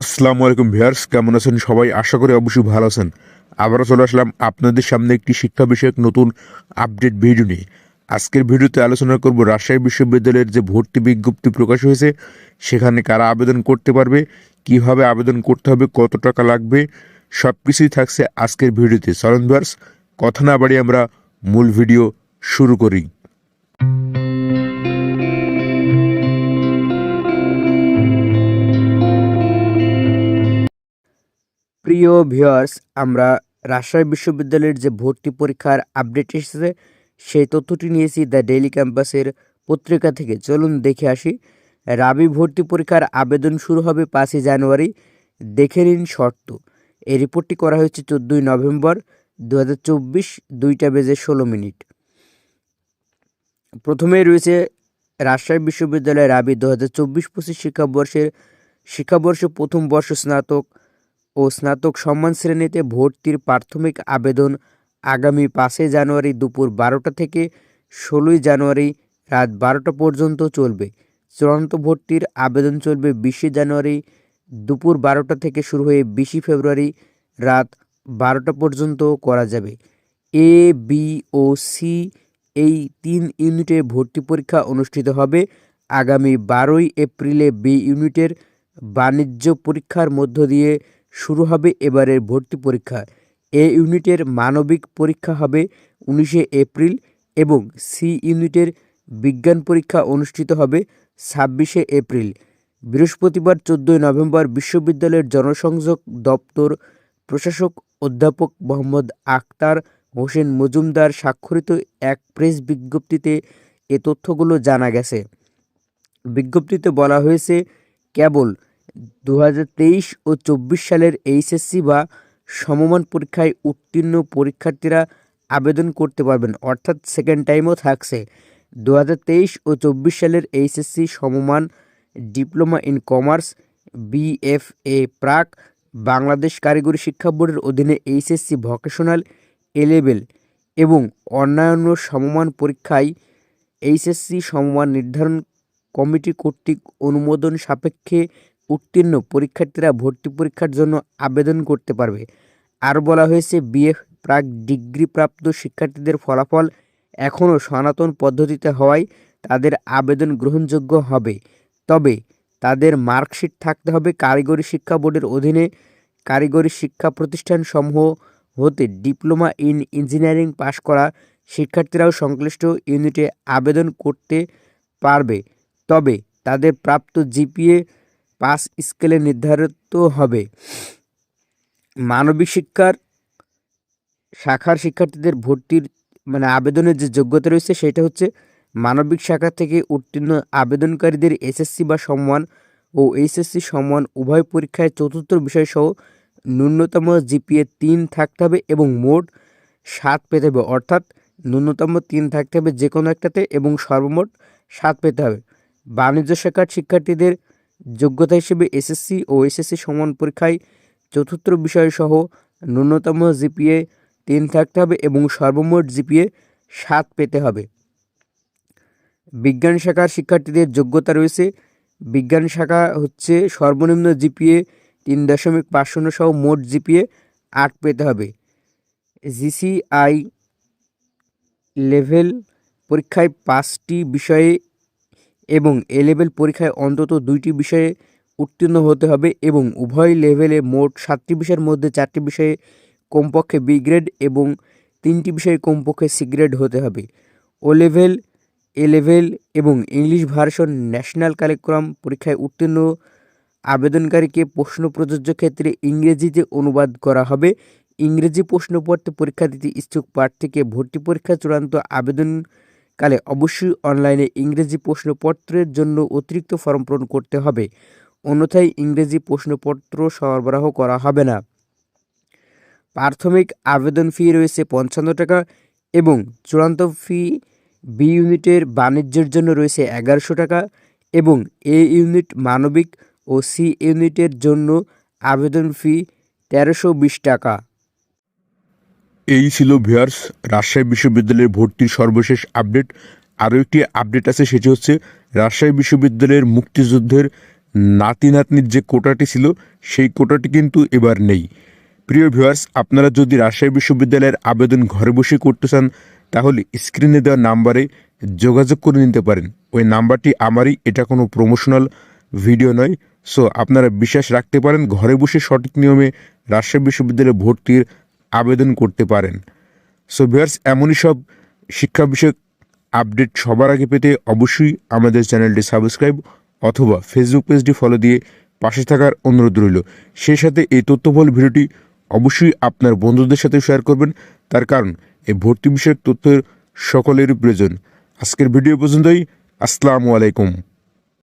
আসসালামু আলাইকুম ভিয়ার্স কেমন আছেন সবাই? আশা করি অবশ্যই ভালো আছেন। আবারও চলে আসলাম আপনাদের সামনে একটি শিক্ষা বিষয়ক নতুন আপডেট ভিডিও নিয়ে। আজকের ভিডিওতে আলোচনা করব রাজশাহী বিশ্ববিদ্যালয়ের যে ভর্তি বিজ্ঞপ্তি প্রকাশ হয়েছে, সেখানে কারা আবেদন করতে পারবে, কীভাবে আবেদন করতে হবে, কত টাকা লাগবে সব কিছুই থাকছে আজকের ভিডিওতে। চলন ভিয়ার্স কথা না বাড়িয়ে আমরা মূল ভিডিও শুরু করি। প্রিয় ভিউয়ার্স, আমরা রাজশাহী বিশ্ববিদ্যালয়ের যে ভর্তি পরীক্ষার আপডেট এসেছে, সেই তথ্যটি নিয়েছি দ্য ডেইলি ক্যাম্পাসের পত্রিকা থেকে। চলুন দেখে আসি। রাবি ভর্তি পরীক্ষার আবেদন শুরু হবে পাঁচই জানুয়ারি। দেখে নিন শর্ত। এই রিপোর্টটি করা হয়েছে চোদ্দোই নভেম্বর দু হাজার চব্বিশ দুইটা বেজে ষোলো মিনিট। প্রথমেই রয়েছে রাজশাহী বিশ্ববিদ্যালয়ের রাবি দু হাজার চব্বিশ পঁচিশ শিক্ষাবর্ষের শিক্ষাবর্ষে প্রথম বর্ষ স্নাতক ও স্নাতক সম্মান শ্রেণীতে ভর্তির প্রাথমিক আবেদন আগামী পাঁচই জানুয়ারি দুপুর বারোটা থেকে ষোলোই জানুয়ারি রাত বারোটা পর্যন্ত চলবে। চূড়ান্ত ভর্তির আবেদন চলবে বিশে জানুয়ারি দুপুর বারোটা থেকে শুরু হয়ে বিশে ফেব্রুয়ারি রাত বারোটা পর্যন্ত করা যাবে। এ, বি ও সি এই তিন ইউনিটে ভর্তি পরীক্ষা অনুষ্ঠিত হবে আগামী বারোই এপ্রিলে। বি ইউনিটের বাণিজ্য পরীক্ষার মধ্য দিয়ে শুরু হবে এবারের ভর্তি পরীক্ষা। এ ইউনিটের মানবিক পরীক্ষা হবে উনিশে এপ্রিল এবং সি ইউনিটের বিজ্ঞান পরীক্ষা অনুষ্ঠিত হবে ছাব্বিশে এপ্রিল। বৃহস্পতিবার চোদ্দোই নভেম্বর বিশ্ববিদ্যালয়ের জনসংযোগ দপ্তর প্রশাসক অধ্যাপক মোহাম্মদ আক্তার হোসেন মজুমদার স্বাক্ষরিত এক প্রেস বিজ্ঞপ্তিতে এ তথ্যগুলো জানা গেছে। বিজ্ঞপ্তিতে বলা হয়েছে, কেবল দু হাজার তেইশ ও চব্বিশ সালের এইচএসসি বা সমমান পরীক্ষায় উত্তীর্ণ পরীক্ষার্থীরা আবেদন করতে পারবেন, অর্থাৎ সেকেন্ড টাইমও থাকছে। দু হাজার তেইশ ও চব্বিশ সালের এইচএসসি সমমান ডিপ্লোমা ইন কমার্স, বিএফএ প্রাক, বাংলাদেশ কারিগরি শিক্ষা বোর্ডের অধীনে এইচএসসি ভোকেশনাল এ লেভেল এবং অন্যান্য সমমান পরীক্ষায় এইচএসসি সমমান নির্ধারণ কমিটি কর্তৃক অনুমোদন সাপেক্ষে উত্তীর্ণ পরীক্ষার্থীরা ভর্তি পরীক্ষার জন্য আবেদন করতে পারবে। আর বলা হয়েছে বিএফ প্রাক ডিগ্রিপ্রাপ্ত শিক্ষার্থীদের ফলাফল এখনও সনাতন পদ্ধতিতে হওয়ায় তাদের আবেদন গ্রহণযোগ্য হবে। তবে তাদের মার্কশিট থাকতে হবে কারিগরি শিক্ষা বোর্ডের অধীনে। কারিগরি শিক্ষা প্রতিষ্ঠানসমূহ হতে ডিপ্লোমা ইন ইঞ্জিনিয়ারিং পাশ করা শিক্ষার্থীরাও সংশ্লিষ্ট ইউনিটে আবেদন করতে পারবে। তবে তাদের প্রাপ্ত জিপিএ পাস স্কেলে নির্ধারিত হবে। মানবিক শিক্ষার শাখার শিক্ষার্থীদের ভর্তির মানে আবেদনের যে যোগ্যতা রয়েছে সেটা হচ্ছে মানবিক শাখা থেকে উত্তীর্ণ আবেদনকারীদের এসএসসি বা সম্মান ও এইচএসসি সম্মান উভয় পরীক্ষায় চতুর্থ বিষয়সহ ন্যূনতম জিপিএ তিন থাকতে হবে এবং মোট সাত পেতে হবে। অর্থাৎ ন্যূনতম তিন থাকতে হবে যে কোনো একটাতে এবং সর্বমোট সাত পেতে হবে। বাণিজ্য শাখার শিক্ষার্থীদের যোগ্যতা হিসেবে এসএসসি ও এসএসসি সমান পরীক্ষায় চতুর্থ বিষয়সহ ন্যূনতম জিপিএ তিন থাকতে হবে এবং সর্বমোট জিপিএ সাত পেতে হবে। বিজ্ঞান শাখার শিক্ষার্থীদের যোগ্যতা রয়েছে। বিজ্ঞান শাখা হচ্ছে সর্বনিম্ন জিপিএ তিন দশমিক পাঁচ শূন্য সহ মোট জিপিএ আট পেতে হবে। জিসিআই লেভেল পরীক্ষায় পাঁচটি বিষয়ে এবং এ লেভেল পরীক্ষায় অন্তত দুইটি বিষয়ে উত্তীর্ণ হতে হবে এবং উভয় লেভেলে মোট সাতটি বিষয়ের মধ্যে চারটি বিষয়ে কমপক্ষে বি গ্রেড এবং তিনটি বিষয়ে কমপক্ষে সি গ্রেড হতে হবে। ও লেভেল এ লেভেল এবং ইংলিশ ভার্সন ন্যাশনাল কারিকুলাম পরীক্ষায় উত্তীর্ণ আবেদনকারীকে প্রশ্ন প্রযোজ্য ক্ষেত্রে ইংরেজিতে অনুবাদ করা হবে। ইংরেজি প্রশ্নপত্রে পরীক্ষা দিতে ইচ্ছুক প্রার্থীকে ভর্তি পরীক্ষা চূড়ান্ত আবেদনকালে অবশ্যই অনলাইনে ইংরেজি প্রশ্নপত্রের জন্য অতিরিক্ত ফর্ম পূরণ করতে হবে। অন্যথায় ইংরেজি প্রশ্নপত্র সরবরাহ করা হবে না। প্রাথমিক আবেদন ফি রয়েছে পঞ্চান্ন টাকা এবং চূড়ান্ত ফি বি ইউনিটের বাণিজ্যের জন্য রয়েছে এগারোশো টাকা এবং এ ইউনিট মানবিক ও সি ইউনিটের জন্য আবেদন ফি তেরোশো বিশ টাকা। এই ছিল ভিয়ার্স রাজশাহী বিশ্ববিদ্যালয়ের ভর্তির সর্বশেষ আপডেট। আরও একটি আপডেট আছে, সেটি হচ্ছে রাজশাহী বিশ্ববিদ্যালয়ের মুক্তিযুদ্ধের নাতি নাতনির যে কোটাটি ছিল, সেই কোটাটি কিন্তু এবার নেই। প্রিয় ভিউয়ার্স, আপনারা যদি রাজশাহী বিশ্ববিদ্যালয়ের আবেদন ঘরে বসে করতে চান, তাহলে স্ক্রিনে দেওয়া নাম্বারে যোগাযোগ করে নিতে পারেন। ওই নাম্বারটি আমারই, এটা কোনো প্রমোশনাল ভিডিও নয়। সো আপনারা বিশ্বাস রাখতে পারেন, ঘরে বসে সঠিক নিয়মে রাজশাহী বিশ্ববিদ্যালয়ে ভর্তির আবেদন করতে পারেন। সো ভিয়ার্স এমনই সব শিক্ষা বিষয়ক আপডেট সবার আগে পেতে অবশ্যই আমাদের চ্যানেলটি সাবস্ক্রাইব অথবা ফেসবুক পেজটি ফলো দিয়ে পাশে থাকার অনুরোধ রইল। সেই সাথে এই তথ্যবল ভিডিওটি অবশ্যই আপনার বন্ধুদের সাথে শেয়ার করবেন। তার কারণ, এই ভর্তি বিষয়ক তথ্যের সকলেরই প্রয়োজন। আজকের ভিডিও পর্যন্তই। আসসালামু আলাইকুম।